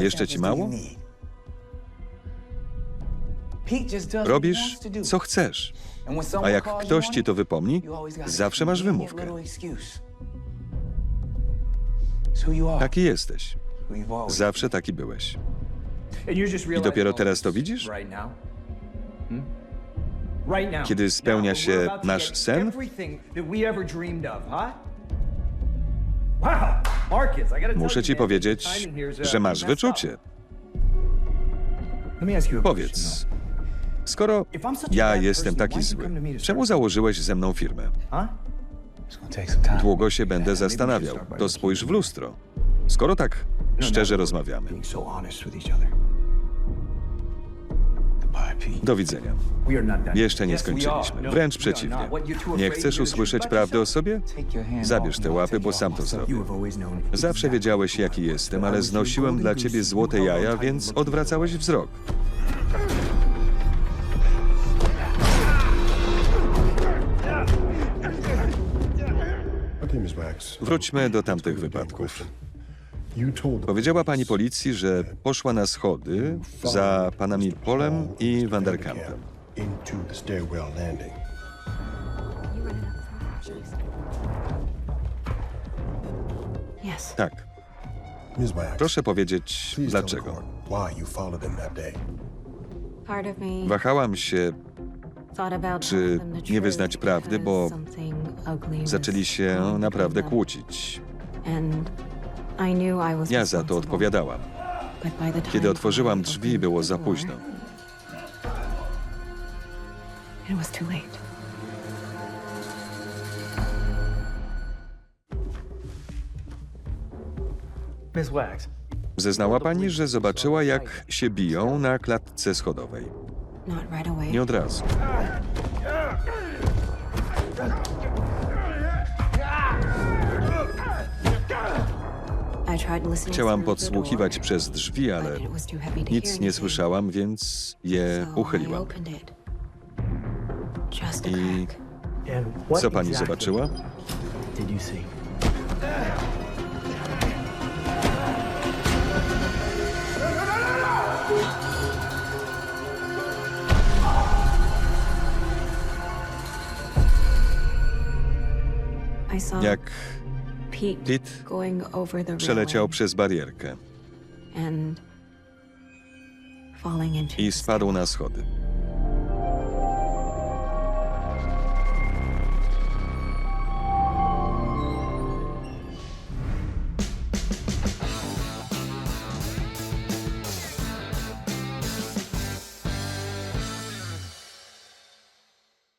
Jeszcze ci mało? Robisz, co chcesz. A jak ktoś ci to wypomni, zawsze masz wymówkę. Taki jesteś. Zawsze taki byłeś. I dopiero teraz to widzisz? Kiedy spełnia się nasz sen? Muszę ci powiedzieć, że masz wyczucie. Powiedz, skoro ja jestem taki zły, czemu założyłeś ze mną firmę? Długo się będę zastanawiał. To spójrz w lustro. Skoro tak szczerze rozmawiamy. Do widzenia. Jeszcze nie skończyliśmy. Wręcz przeciwnie. Nie chcesz usłyszeć prawdy o sobie? Zabierz te łapy, bo sam to zrobię. Zawsze wiedziałeś, jaki jestem, ale znosiłem dla ciebie złote jaja, więc odwracałeś wzrok. Wróćmy do tamtych wypadków. Powiedziała pani policji, że poszła na schody za panami Polem i Vanderkampem. Tak. Proszę powiedzieć, dlaczego. Wahałam się, czy nie wyznać prawdy, bo zaczęli się naprawdę kłócić. Ja za to odpowiadałam. Kiedy otworzyłam drzwi, było za późno. Miss Wax, Zeznała pani, że zobaczyła, jak się biją na klatce schodowej. Nie od razu. Chciałam podsłuchiwać przez drzwi, ale nic nie słyszałam, więc je uchyliłam. I co pani zobaczyła? Jak The przeleciał przez barierkę i spadł na schody.